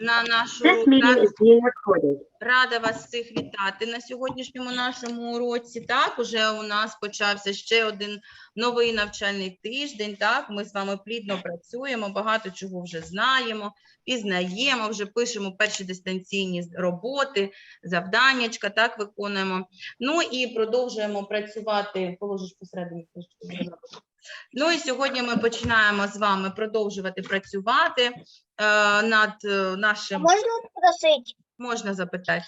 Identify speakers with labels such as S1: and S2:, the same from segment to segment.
S1: на нашу. Рада вас всіх вітати на сьогоднішньому нашому уроці. Так, уже у нас почався ще один новий навчальний тиждень. Так, ми з вами плідно працюємо, багато чого вже знаємо, пізнаємо, вже пишемо перші дистанційні роботи, завданнячка, так виконуємо. Ну і продовжуємо працювати. Положиш посередині. Ну і сьогодні ми починаємо з вами продовжувати працювати е, над е, нашим.
S2: Можна спросити,
S1: Можна запитати.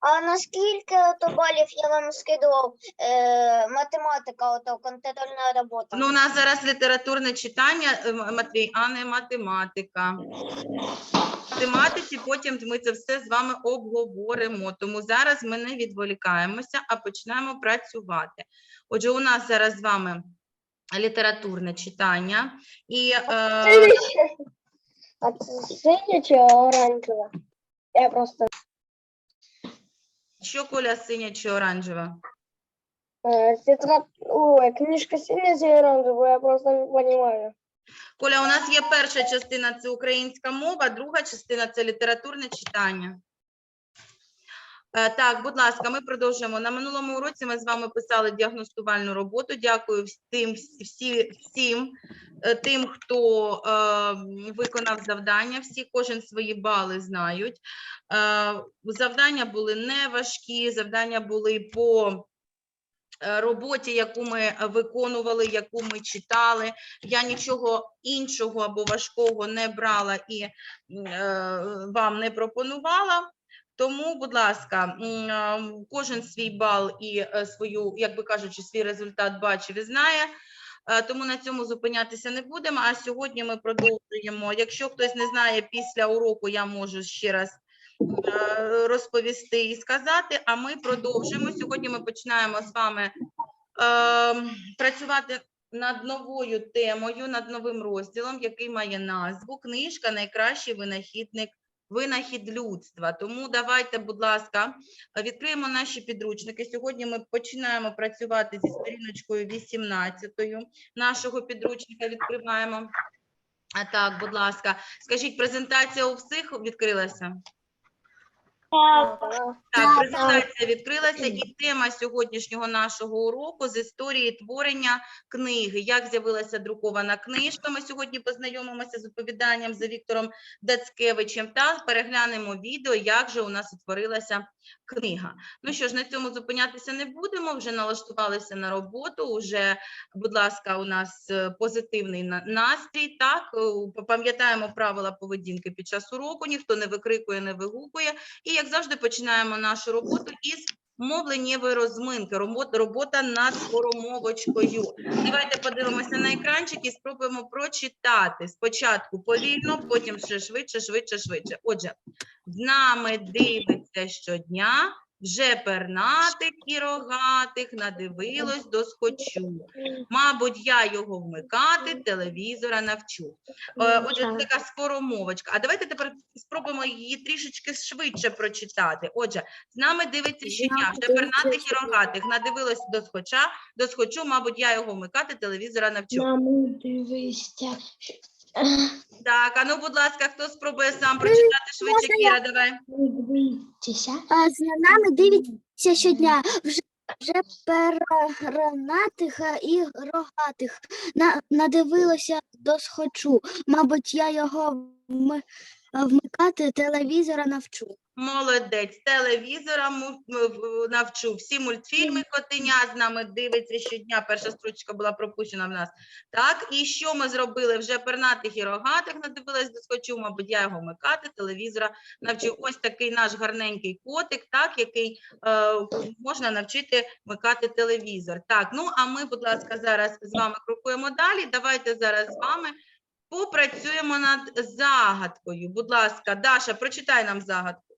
S2: а наскільки то балів я вам скидував е, математика, ото контрольна робота?
S1: Ну, у нас зараз літературне читання, е, Матвій, а не математика. Математиці потім ми це все з вами обговоримо. Тому зараз ми не відволікаємося, а починаємо працювати. Отже, у нас зараз з вами літературне читання. І е,
S2: А це синя чи оранжева? Я просто
S1: що коля синя чи оранжева?
S2: е, ой, книжка синя чи оранжева, я просто не розумію.
S1: Коля, у нас є перша частина це українська мова, друга частина це літературне читання. Е, Так, будь ласка, ми продовжуємо. На минулому уроці ми з вами писали діагностувальну роботу. Дякую всім, всі, всім е, тим, хто е, виконав завдання. Всі кожен свої бали знають. Е, завдання були не важкі, завдання були по е, роботі, яку ми виконували, яку ми читали. Я нічого іншого або важкого не брала і е, вам не пропонувала. Тому, будь ласка, кожен свій бал і е, свою, як би кажучи, свій результат бачив і знає. Е, Тому на цьому зупинятися не будемо. А сьогодні ми продовжуємо. Якщо хтось не знає після уроку, я можу ще раз е, розповісти і сказати. А ми продовжуємо. Сьогодні ми починаємо з вами працювати над новою темою, над новим розділом, який має назву Книжка Найкращий винахідник. Винахід людства. Тому давайте, будь ласка, відкриємо наші підручники. Сьогодні ми починаємо працювати зі сторіночкою 18 нашого підручника. Відкриваємо. А так, будь ласка, скажіть, презентація у всіх відкрилася? Так, презентація відкрилася, і тема сьогоднішнього нашого уроку з історії творення книги. Як з'явилася друкована книжка? Ми сьогодні познайомимося з оповіданням за Віктором Дацкевичем та переглянемо відео, як же у нас утворилася книга. Ну що ж, на цьому зупинятися не будемо. Вже налаштувалися на роботу. Уже, будь ласка, у нас е, позитивний настрій. Так, Е, пам'ятаємо правила поведінки під час уроку. Ніхто не викрикує, не вигукує. І як завжди, починаємо нашу роботу із мовленнєвої розминки. Робота над скоромовочкою. Давайте подивимося на екранчик і спробуємо прочитати. Спочатку повільно, потім ще швидше, швидше, швидше. Отже, з нами дивиться щодня. Вже пернатих і рогатих надивилось до схочу. Мабуть, я його вмикати, телевізора навчу. Е, Отже, така скоромовочка. А давайте тепер спробуємо її трішечки швидше прочитати. Отже, з нами дивиться щодня, вже пернатих і рогатих. Надивилось до схоча, до схочу, мабуть, я його вмикати, телевізора навчу.
S2: Мамо, дивися.
S1: Так, а ну, будь ласка, хто спробує сам прочитати швидше, Кіра, давай.
S2: Дивіться.
S3: А за нами дивіться щодня вже, вже пернатих і рогатих. На, надивилося досхочу. Мабуть, я його вми- вмикати телевізора навчу.
S1: Молодець, телевізора навчу. Всі мультфільми котеня з нами дивиться щодня. Перша строчка була пропущена в нас. Так, і що ми зробили? Вже пернатих і рогатих надивилась доскочу, мабуть, я його вмикати, телевізора навчив. Ось такий наш гарненький котик, так, який е, можна навчити вмикати телевізор. Так, ну а ми, будь ласка, зараз з вами крокуємо далі. Давайте зараз з вами попрацюємо над загадкою. Будь ласка, Даша, прочитай нам загадку.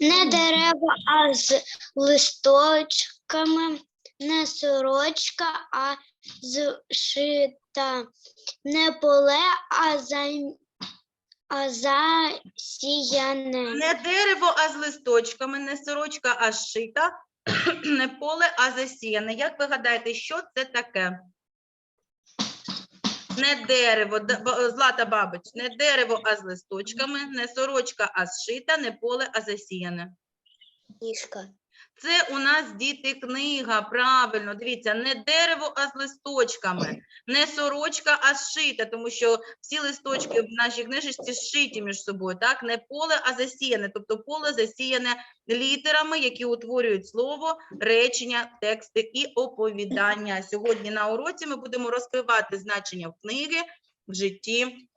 S2: Не дерева, а з листочками, не сорочка, а зшита, не поле, а зай... а засіяне.
S1: Не дерево, а з листочками, не сорочка, а зшита, не поле, а засіяне. Як ви гадаєте, що це таке? Не дерево, да- Злата Бабич, не дерево, а з листочками, не сорочка, а зшита, не поле, а засіяне.
S2: Кішка.
S1: Це у нас діти книга, правильно. Дивіться, не дерево, а з листочками, не сорочка, а зшита, тому що всі листочки в нашій книжечці зшиті між собою. Так, не поле, а засіяне. Тобто поле засіяне літерами, які утворюють слово, речення, тексти і оповідання. Сьогодні на уроці ми будемо розкривати значення в книги в житті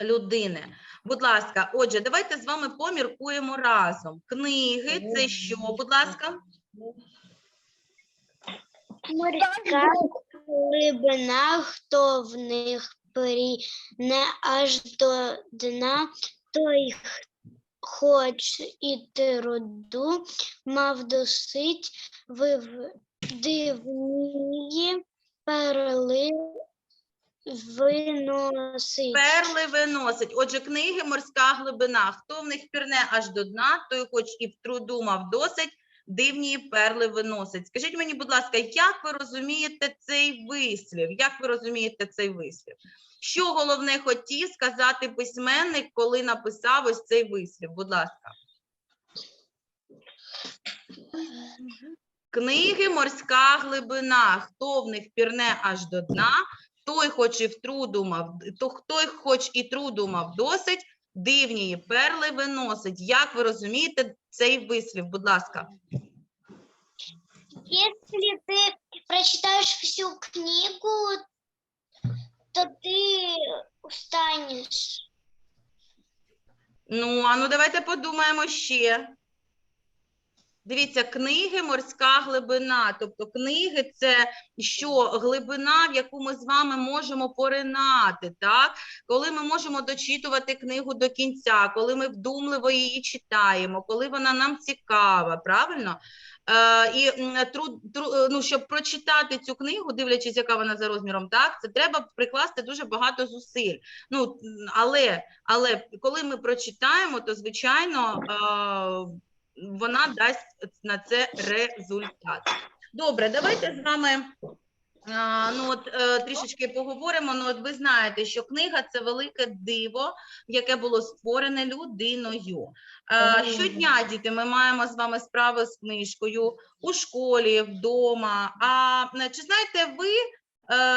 S1: людини. Будь ласка, отже, давайте з вами поміркуємо разом. Книги це що, будь ласка?
S3: Морська глибина, хто в них не аж до дна, той хоч і труду, мав досить вив- дивні перли виносить.
S1: Перли виносить. Отже, книги морська глибина. Хто в них пірне аж до дна, той хоч і в труду мав досить, дивні перли виносить. Скажіть мені, будь ласка, як ви розумієте цей вислів? Як ви розумієте цей вислів? Що головне хотів сказати письменник, коли написав ось цей вислів? Будь ласка. Книги морська глибина. Хто в них пірне аж до дна, той хоч і в труду мав, то той хоч і труду мав досить, дивні перли виносить. Як ви розумієте цей вислів? Будь ласка.
S2: Если ты прочитаешь всю книгу, то ты устанешь.
S1: Ну, а ну давайте подумаємо ще. Дивіться, книги морська глибина. Тобто книги це що глибина, в яку ми з вами можемо поринати, так? Коли ми можемо дочитувати книгу до кінця, коли ми вдумливо її читаємо, коли вона нам цікава, правильно? Е, і м, тру, тру, е, ну, щоб прочитати цю книгу, дивлячись, яка вона за розміром, так, це треба прикласти дуже багато зусиль. Ну, але, але коли ми прочитаємо, то звичайно е, вона дасть на це результат. Добре, давайте з вами ну, от, е, трішечки поговоримо. Ну, от ви знаєте, що книга це велике диво, яке було створене людиною. Е, щодня, діти, ми маємо з вами справи з книжкою у школі, вдома. А чи знаєте ви,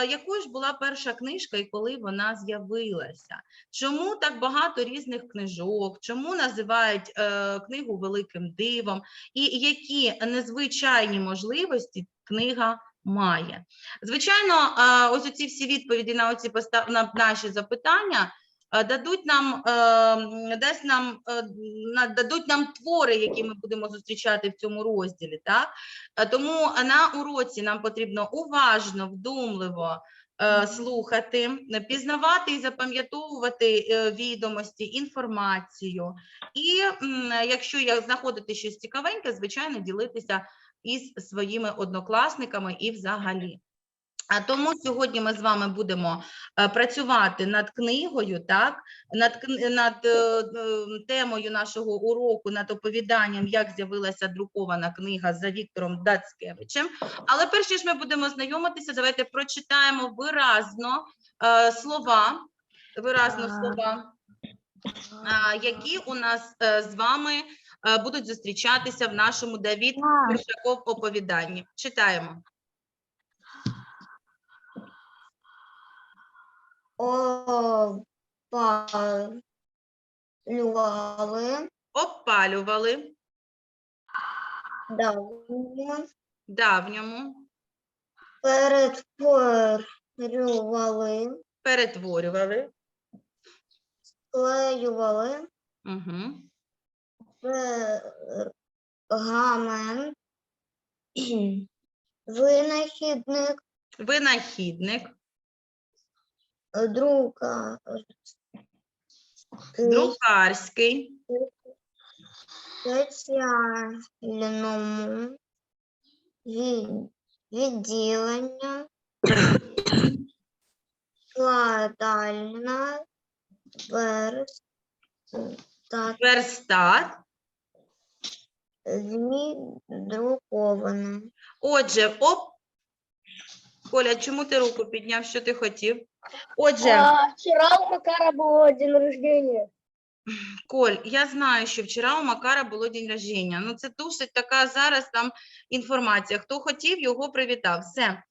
S1: якою ж була перша книжка і коли вона з'явилася? Чому так багато різних книжок? Чому називають е, книгу великим дивом? І які незвичайні можливості книга має? Звичайно, е, ось оці всі відповіді на оці постав... на наші запитання. Е, Дадуть нам, е, дасть нам, е, дадуть нам твори, які ми будемо зустрічати в цьому розділі. Так? Тому на уроці нам потрібно уважно, вдумливо слухати, пізнавати і запам'ятовувати відомості, інформацію. І якщо я знаходите щось цікавеньке, звичайно, ділитися із своїми однокласниками і взагалі. А тому сьогодні ми з вами будемо е, працювати над книгою, так, над, над е, е, темою нашого уроку, над оповіданням, як з'явилася друкована книга за Віктором Дацкевичем. Але перш ніж ми будемо знайомитися, давайте прочитаємо виразно слова, виразно слова, які у нас з вами будуть зустрічатися в нашому Давід Першаков оповіданні. Читаємо.
S2: Опалювали.
S1: Обпалювали
S2: давно,
S1: давньому,
S2: перетворювали,
S1: перетворювали.
S2: склеювали.
S1: Угу.
S2: пергамент, винахідник,
S1: Винахідник,
S2: друка,
S1: друкарський,
S2: спеціальному від- відділення, складальна верста
S1: верстат.
S2: друкована.
S1: Отже, оп. Коля, чому ти руку підняв? Що ти хотів? Отже,
S2: А, вчера у Макара было день рождения.
S1: Коль, я знаю, що вчора у Макара було день рождення. Ну, це досить така зараз там інформація. Хто хотів, його привітав. Все.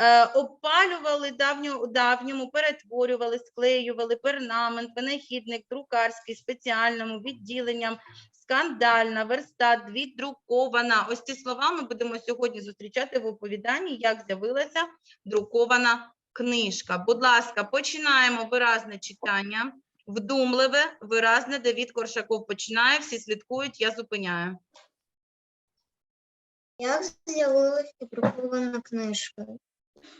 S1: Е, опалювали давню, у давньому, перетворювали, склеювали пернамент, винахідник, друкарський, спеціальному, відділенням, скандальна, верстат, віддрукована. Ось ці слова ми будемо сьогодні зустрічати в оповіданні, як з'явилася друкована книжка. Будь ласка, починаємо виразне читання. Вдумливе, виразне, Давід Коршаков починає, всі слідкують, я зупиняю.
S2: Як з'явилася друкована книжка?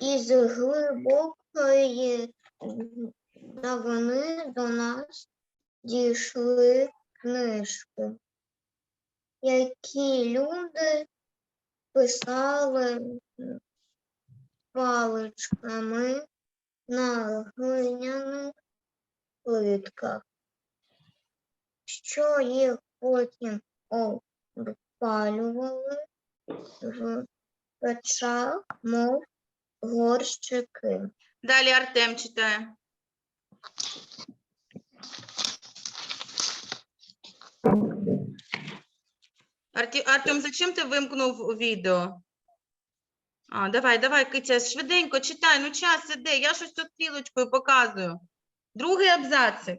S2: Із глибокої давини до нас дійшли книжки, які люди писали паличками на глиняних плитках, що їх потім опалювали в печах, мов горщики.
S1: Далі Артем читає. Артем, зачем ти вимкнув відео? А, давай, давай, Китя, швиденько читай, ну час іде, я щось тут стрілочкою показую. Другий абзацик.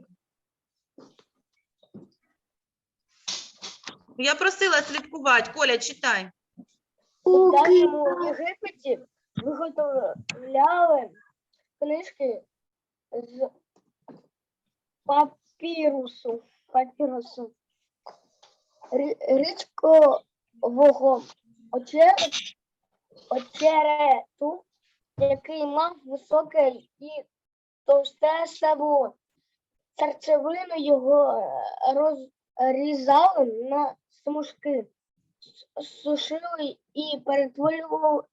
S1: Я просила слідкувати. Коля, читай.
S2: У давньому Єгипеті виготовляли книжки з папірусу, папірусу рі- річкового оче- очерету, який мав високе і товсте стебло. Серцевину його е, розрізали на смужки сушили і перетворювали,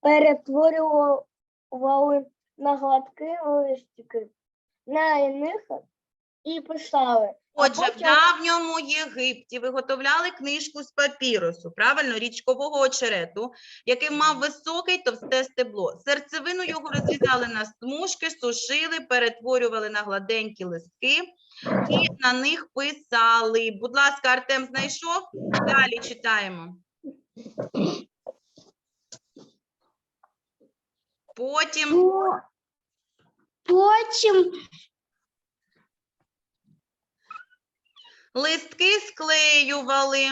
S2: перетворювали на гладкі листики. На них і писали.
S1: Отже, в давньому Єгипті виготовляли книжку з папірусу, правильно, річкового очерету, який мав високе й товсте стебло. Серцевину його розрізали на смужки, сушили, перетворювали на гладенькі листки і на них писали. Будь ласка, Артем знайшов? Далі читаємо. Потім
S3: Потім
S1: листки склеювали.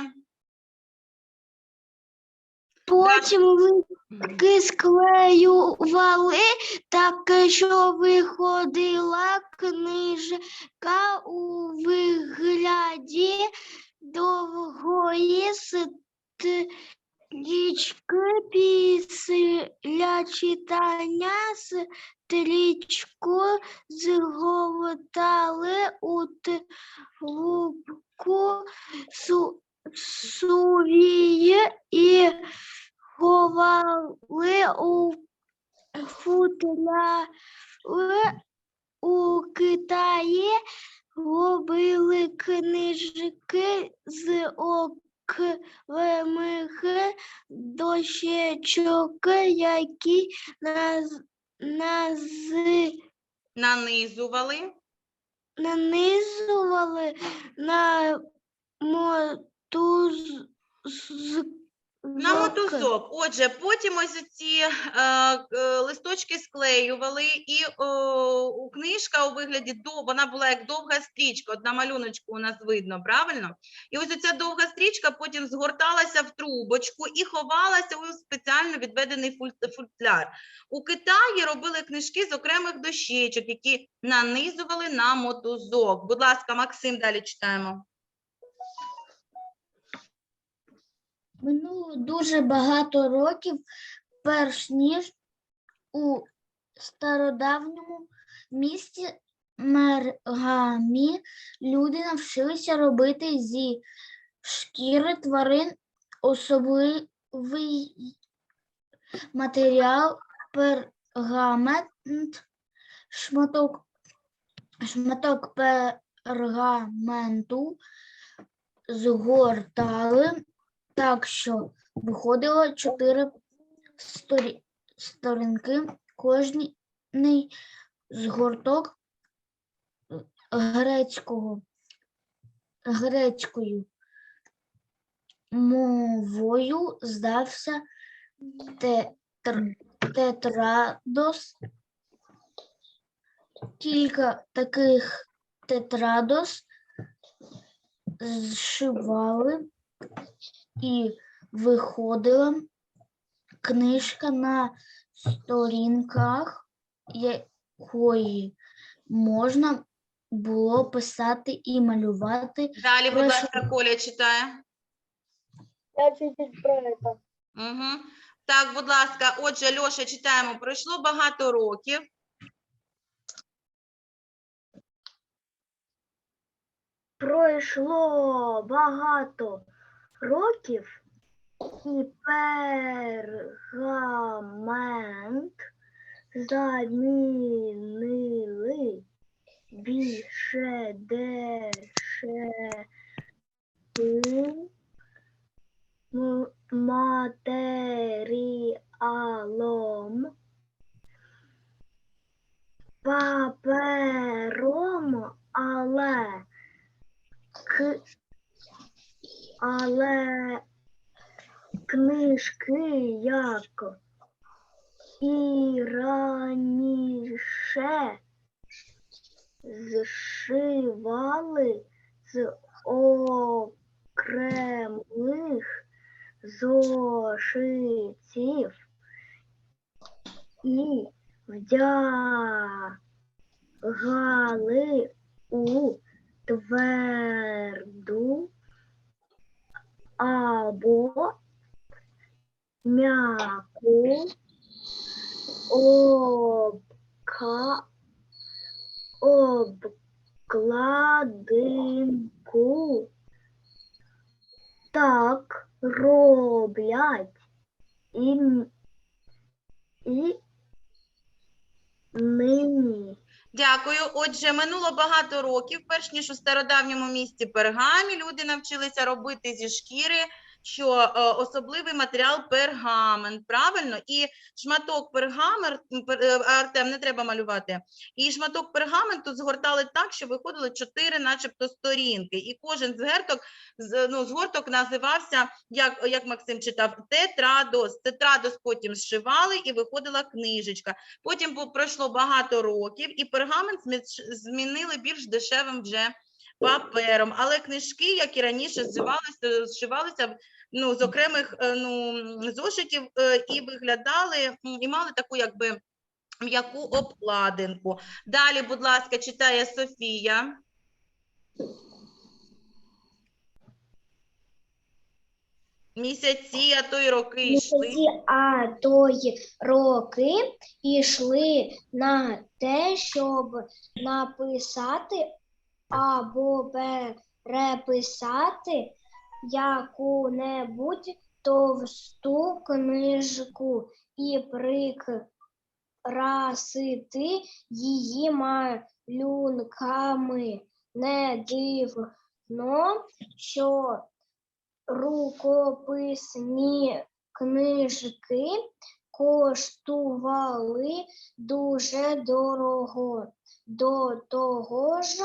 S3: Потім листки склеювали так, що виходила книжка у вигляді довгої стрічки після читання стрічку згортали у трубку су сувії і ховали у футляри. У Китаї робили книжки з окремих дощечок, які наз, наз,
S1: Нанизували.
S3: нанизували на мотуз
S1: На мотузок. Отже, потім ось ці е, е, листочки склеювали, і о, у книжка у вигляді до вона була як довга стрічка. От на малюночку у нас видно, правильно? І ось ця довга стрічка потім згорталася в трубочку і ховалася у спеціально відведений футляр. У Китаї робили книжки з окремих дощечок, які нанизували на мотузок. Будь ласка, Максим, далі читаємо.
S3: Минуло дуже багато років, перш ніж у стародавньому місті Мергамі люди навчилися робити зі шкіри тварин особливий матеріал, пергамент, шматок, шматок пергаменту згортали так, що виходило чотири сторі... сторінки, кожній
S4: згорток грецького грецькою мовою здався тетр, тетрадос. Кілька таких тетрадос зшивали і виходила книжка на сторінках, якої можна було писати і малювати.
S1: Далі, будь ласка, Коля читає.
S5: Я чуть-чуть про это.
S1: Угу. Так, будь ласка, отже, Льоша, читаємо. Пройшло багато років.
S6: Пройшло багато років, і пергамент замінили більше дешевим матеріалом, папером, але к... але книжки як і раніше зшивали з окремих зошитів. І вдягали у тверду або м'яку обка, обкладинку. Так роблять і, і нині.
S1: Дякую. Отже, минуло багато років, перш ніж у стародавньому місті Пергамі люди навчилися робити зі шкіри, що е, особливий матеріал пергамент, правильно? І шматок пергамент, Артем, не треба малювати. І шматок пергаменту згортали так, що виходило чотири, начебто, сторінки. І кожен згорток, з- ну, згорток називався, як, як Максим читав, тетрадос. Тетрадос потім зшивали і виходила книжечка. Потім пройшло багато років, і пергамент змінили більш дешевим вже папером. Але книжки, як і раніше, зшивалися, зшивалися ну, з окремих е, ну, зошитів е, і виглядали, і мали таку якби м'яку обкладинку. Далі, будь ласка, читає Софія. Місяці, а то й роки йшли.
S7: Місяці, а то й роки йшли на те, щоб написати або переписати яку-небудь товсту книжку і прикрасити її малюнками. Не дивно, що рукописні книжки коштували дуже дорого. До того ж,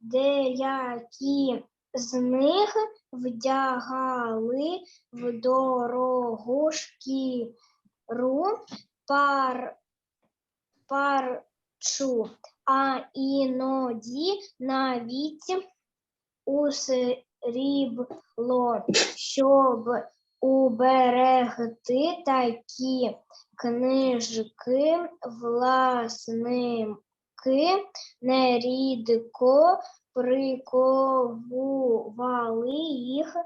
S7: деякі з них вдягали в дорогу шкіру пар, парчу, а іноді навіть у срібло, щоб уберегти такі книжки власники нерідко приковували їх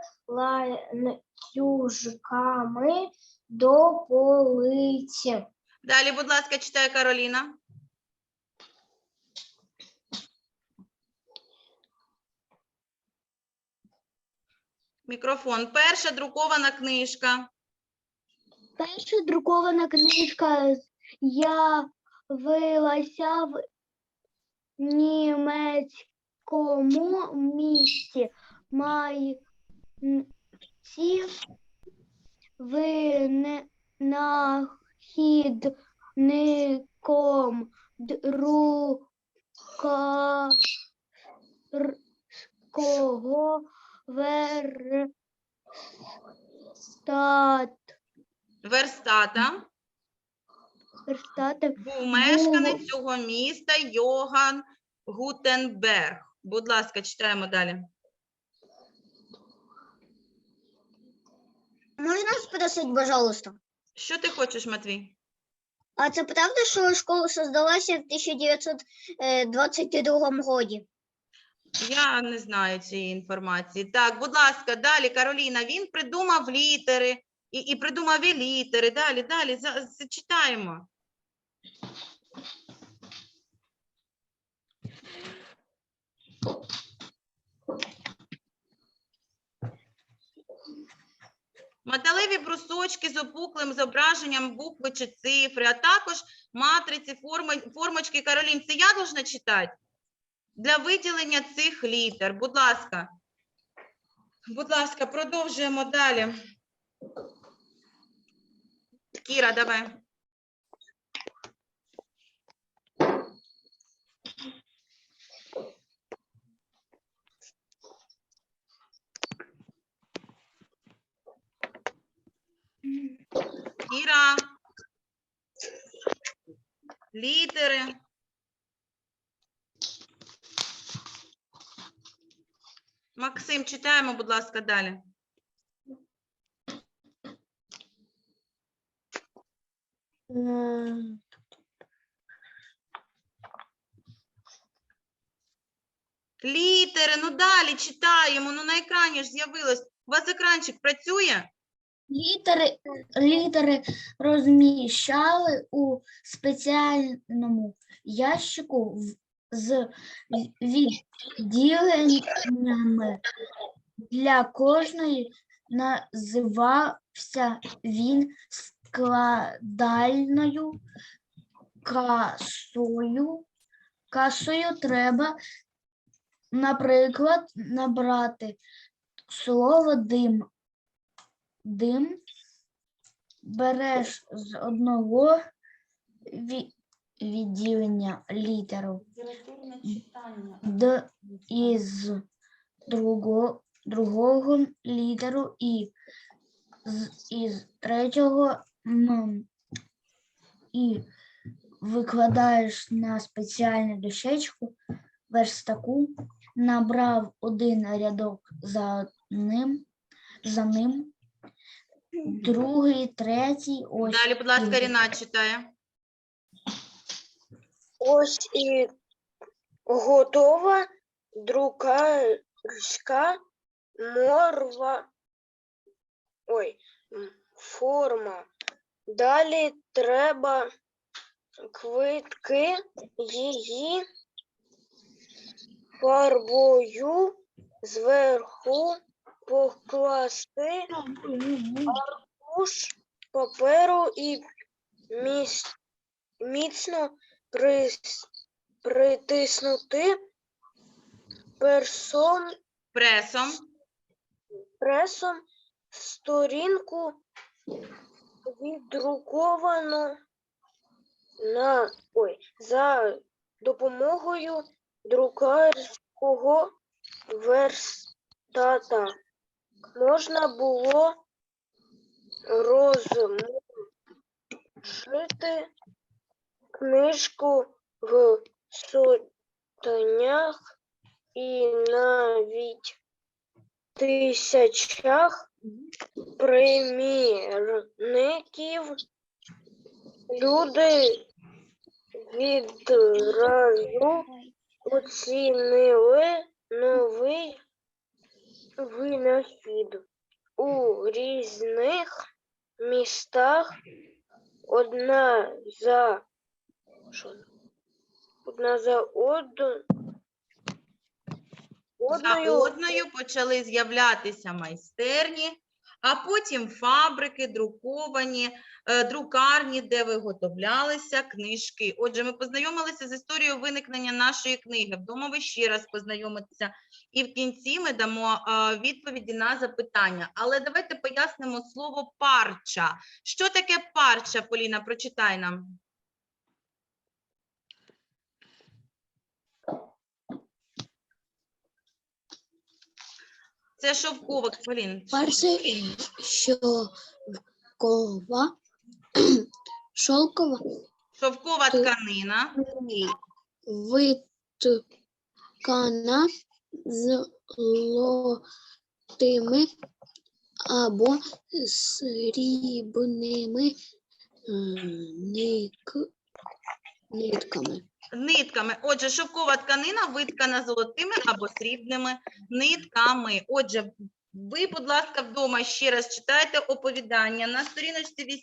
S7: ланцюжками до полиці.
S1: Далі, будь ласка, читає Кароліна. Мікрофон. Перша друкована книжка.
S6: Перша друкована книжка з'явилася в німецькому місті Майнці винахідником
S4: друка р- кого верстат
S1: Верстата
S4: верстати
S1: був мешканець цього міста Йоган Гутенберг. Будь ласка, читаємо далі.
S2: Можна спросити, пожалуйста?
S1: Що ти хочеш, Матвій?
S2: А це правда, що школа создалася в 1922 році?
S1: Я не знаю цієї інформації. Так, будь ласка, далі, Кароліна. Він придумав літери і, і придумав і літери. Далі, далі, за, за- читаємо. Металеві брусочки з опуклим зображенням букви чи цифри, а також матриці, форми, формочки. Каролін, це я должна читати? Для виділення цих літер. Будь ласка. Будь ласка, продовжуємо далі. Кіра, давай. Кіра. Літери. Максим, читаємо, будь ласка, далі. Літери, ну далі читаємо. Ну на екрані ж з'явилось. У вас екранчик працює?
S4: Літери, літери розміщали у спеціальному ящику з відділеннями. Для кожної називався він складальною касою. Касою треба, наприклад, набрати слово дим дим, береш з одного відділення літеру Д із другого, другого літеру І з із третього М. І викладаєш на спеціальну дощечку верстаку, набрав один рядок за ним, за ним, другий, третій, ось.
S1: Далі, будь ласка. Рінат читає.
S8: Ось і готова друкарська морва. Ой, форма. Далі треба квитки її фарбою зверху покласти аркуш паперу і міс- міцно притиснути персом,
S1: Пресом.
S8: пресом сторінку віддруковану на ой, за допомогою друкарського верстата. Можна було розмножити книжку в сотнях і навіть тисячах примірників. Люди відразу оцінили новий винахід у різних містах одна за що? одна за од...
S1: За
S8: одною
S1: почали з'являтися майстерні, а потім фабрики, друковані, е, друкарні, де виготовлялися книжки. Отже, ми познайомилися з історією виникнення нашої книги. Вдома ви ще раз познайомитеся. І в кінці ми дамо е, відповіді на запитання. Але давайте пояснимо слово парча. Що таке парча, Поліна? Прочитай нам. Це шовкова, Полін.
S9: Перше, що кова, шовкова,
S1: Шовкова тканина.
S9: виткана золотими або срібними е, нитками.
S1: Нитками. Отже, шовкова тканина виткана золотими або срібними нитками. Отже, ви, будь ласка, вдома ще раз читайте оповідання на сторіночці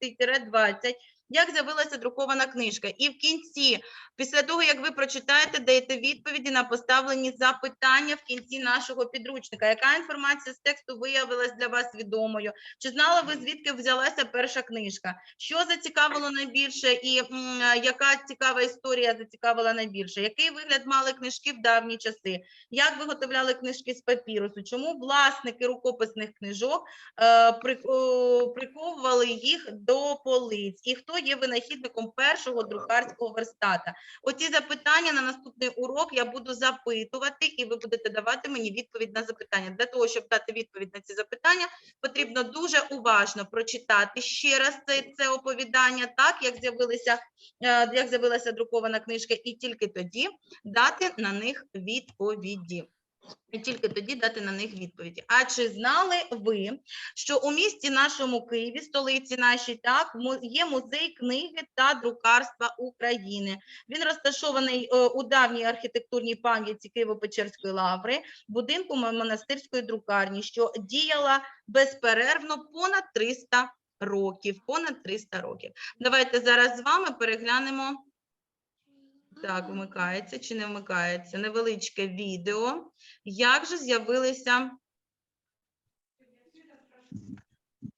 S1: 18-20, як з'явилася друкована книжка. І в кінці, після того, як ви прочитаєте, даєте відповіді на поставлені запитання в кінці нашого підручника. Яка інформація з тексту виявилась для вас відомою? Чи знали ви, звідки взялася перша книжка? Що зацікавило найбільше і яка цікава історія зацікавила найбільше? Який вигляд мали книжки в давні часи? Як виготовляли книжки з папірусу? Чому власники рукописних книжок е, приковували їх до полиць? І хто є винахідником першого друкарського верстата? Оці запитання на наступний урок я буду запитувати, і ви будете давати мені відповідь на запитання. Для того, щоб дати відповідь на ці запитання, потрібно дуже уважно прочитати ще раз це, це оповідання, так як з'явилися, е, як з'явилася друкована книжка, і тільки тоді дати на них відповіді. І тільки тоді дати на них відповіді. А чи знали ви, що у місті нашому Києві, столиці нашій, так є музей книги та друкарства України? Він розташований е, у давній архітектурній пам'ятці Києво-Печерської лаври, будинку монастирської друкарні, що діяла безперервно понад 300 років. Понад 300 років. Давайте зараз з вами переглянемо. Так, вмикається чи не вмикається? Невеличке відео. Як же з'явилися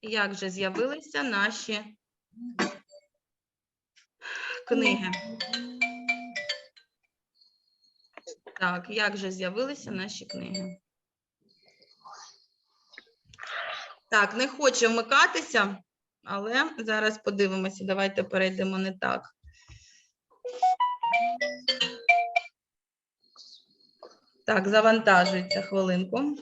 S1: як же з'явилися наші книги? Так, як же з'явилися наші книги? Так, не хоче вмикатися, але зараз подивимося. Давайте перейдемо не так. Так, завантажується хвилинку.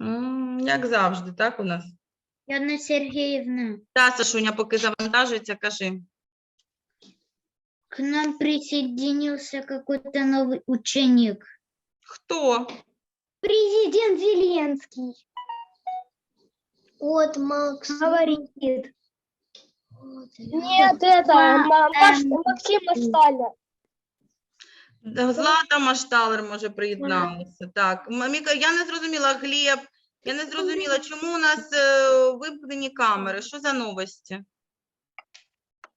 S1: М, Як завжди, так у нас?
S4: Яна Сергеевна,
S1: Та, Сашуня, поки завантажується, кажи.
S4: к нам присоединился какой-то новый ученик.
S1: Хто?
S7: Президент Зеленский. Вот Макс. Говорит. Нет, это Ма- Маш-
S4: эм,
S7: Максим Сталин.
S1: Да, Злата Машталер може приєдналася. Так, М- Міка, я не зрозуміла, Глеб, я не зрозуміла, чому у нас е, вимкнені камери. Що за новості?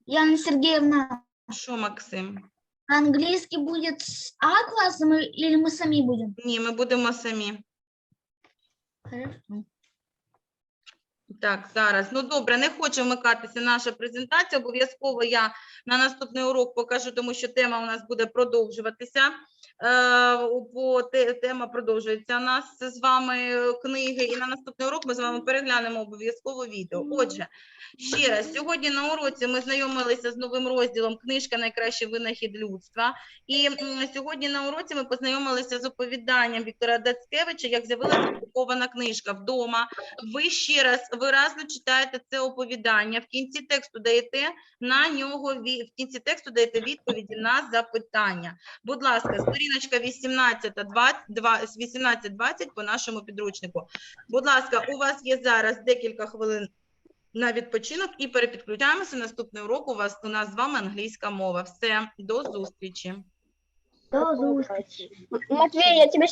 S4: Яна Сергеевна,
S1: Що, Максим?
S4: английский будет с А классом или мы сами будем?
S1: Ні, ми будемо самі.
S4: Хорошо.
S1: Так, зараз. Ну добре, не хоче вмикатися наша презентація. Обов'язково я на наступний урок покажу, тому що тема у нас буде продовжуватися. Е, бо тема продовжується у нас з вами е, книги, і на наступний урок ми з вами переглянемо обов'язково відео. Отже, ще раз, сьогодні на уроці ми знайомилися з новим розділом Книжка найкращий винахід людства. І сьогодні на уроці ми познайомилися з оповіданням Віктора Дацкевича, як з'явилася друкована книжка вдома ви ще раз виразно читаєте це оповідання. В кінці тексту даєте на нього в кінці тексту даєте відповіді на запитання. Будь ласка, сторіночка 18 18-20 по нашому підручнику. Будь ласка, у вас є зараз декілька хвилин на відпочинок і перепідключаємося. Наступний урок у вас у нас з вами англійська мова. Все, до зустрічі.
S7: Матвей, я тебя